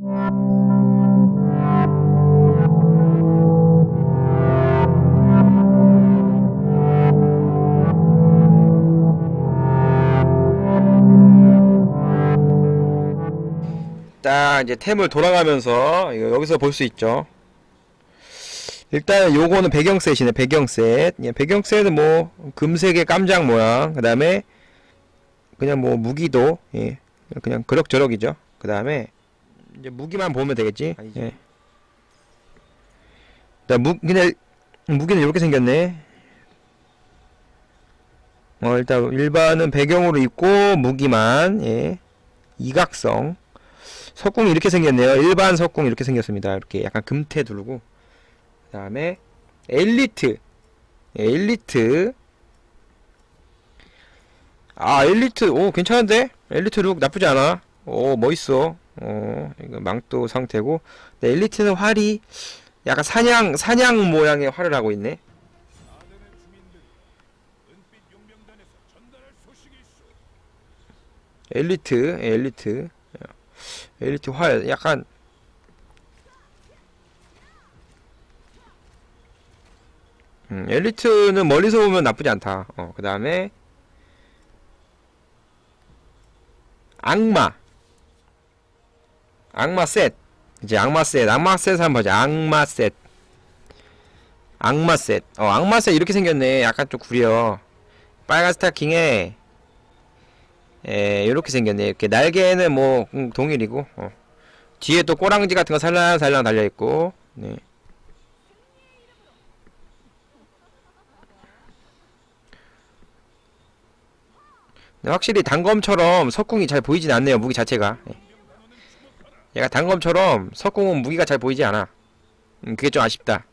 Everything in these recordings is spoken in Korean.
딱 이제 템을 돌아가면서 여기서 볼 수 있죠. 일단 요거는 배경셋이네 배경셋. 예, 배경셋은 뭐 금색의 깜장 모양. 그 다음에 그냥 뭐 무기도 예, 그냥 그럭저럭이죠. 그 다음에 이제 무기만 보면 되겠지. 예. 일단 무 그냥 무기는 이렇게 생겼네. 어 일단 일반은 배경으로 있고 무기만 예 이각성. 석궁이 이렇게 생겼네요. 일반 석궁 이렇게 생겼습니다. 이렇게 약간 금태 두르고 그 다음에 엘리트 예, 엘리트 아 엘리트 오 괜찮은데 엘리트 룩 나쁘지 않아 오 멋있어 어 이거 망토 상태고. 근데 엘리트는 활이 약간 사냥 사냥 모양의 활을 하고 있네. 엘리트 예, 엘리트. 엘리트 활 약간 음, 엘리트는 멀리서 보면 나쁘지 않다. 어, 그 다음에 악마 악마 셋. 이제 악마 셋 악마 셋 한번 보자. 악마 셋. 악마 셋. 어, 악마 셋 이렇게 생겼네. 약간 좀 구려. 빨간 스타킹에 에 이렇게 생겼네. 이렇게 날개는 뭐 음, 동일이고 어. 뒤에 또 꼬랑지 같은 거 살랑살랑 달려 있고 네. 네, 확실히 단검처럼 석궁이 잘 보이진 않네요 무기 자체가. 예. 얘가 단검처럼 석궁은 무기가 잘 보이지 않아 음, 그게 좀 아쉽다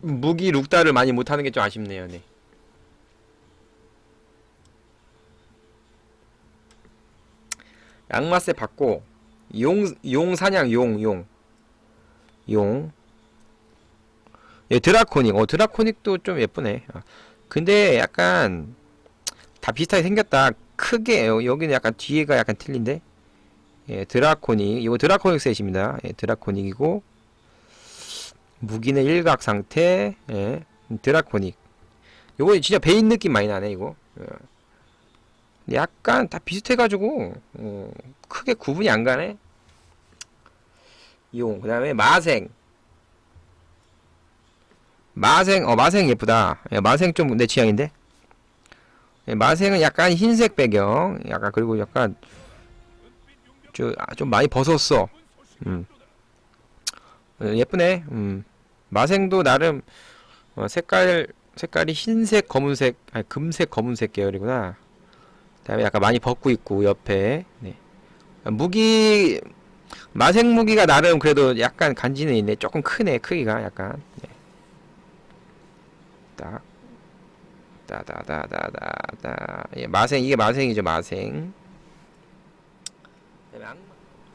무기 룩다를 많이 못하는 게 좀 아쉽네요 네. 양마세 받고 용, 용 사냥 용, 용. 용. 예, 드라코닉. 어, 드라코닉도 좀 예쁘네. 아, 근데 약간 다 비슷하게 생겼다. 크게 여- 여기는 약간 뒤에가 약간 틀린데. 예, 드라코닉. 이거 드라코닉 셋입니다. 예, 드라코닉이고 무기는 일각 상태. 예, 드라코닉. 요거 진짜 베인 느낌 많이 나네, 이거. 예. 약간 다 비슷해가지고 어, 크게 구분이 안 가네. 용 그다음에 마생. 마생 어 마생 예쁘다. 예, 마생 좀 내 취향인데. 예, 마생은 약간 흰색 배경, 약간 그리고 약간 좀, 아, 좀 많이 벗었어. 음. 어, 예쁘네. 음. 마생도 나름 어, 색깔 색깔이 흰색, 검은색, 아니 금색, 검은색 계열이구나. 그다음에 약간 많이 벗고 있고 옆에 네. 무기 마생 무기가 나름 그래도 약간 간지는 있네 조금 크네 크기가 약간 네. 딱 따다다다다다 예, 마생 이게 마생이죠 마생.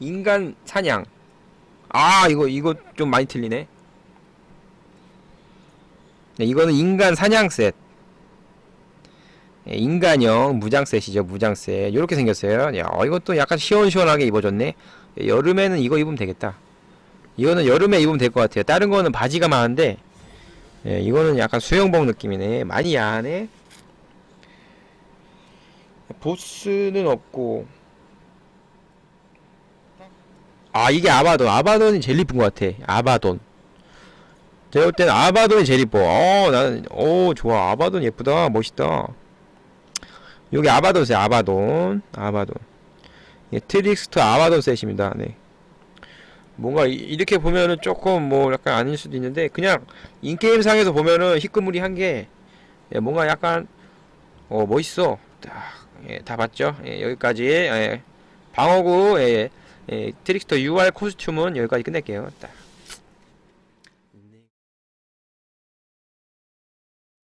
인간 사냥 아 이거 이거 좀 많이 틀리네. 네, 이거는 인간 사냥 셋. 예, 인간형 무장 셋이죠 무장 셋. 이렇게 생겼어요. 야 어, 이것도 약간 시원시원하게 입어줬네. 예, 여름에는 이거 입으면 되겠다. 이거는 여름에 입으면 될 것 같아요. 다른 거는 바지가 많은데 예, 이거는 약간 수영복 느낌이네. 많이 야하네. 보스는 없고 아 이게 아바돈. 아바돈이 제일 이쁜 것 같아. 아바돈. 제가 볼 때는 아바돈이 제일 이뻐. 어 나는 오 좋아. 아바돈 예쁘다. 멋있다. 여기 아바돈 셋, 아바돈, 아바돈. 예, 트릭스터 아바돈 셋입니다. 네. 뭔가 이- 이렇게 보면은 조금 뭐 약간 아닐 수도 있는데 그냥 인게임 상에서 보면은 희끄무리한 게 예, 뭔가 약간 어 멋있어. 딱, 예, 다 봤죠? 예, 여기까지. 예, 방어구 예, 예, 트릭스터 UR 코스튬은 여기까지 끝낼게요. 딱.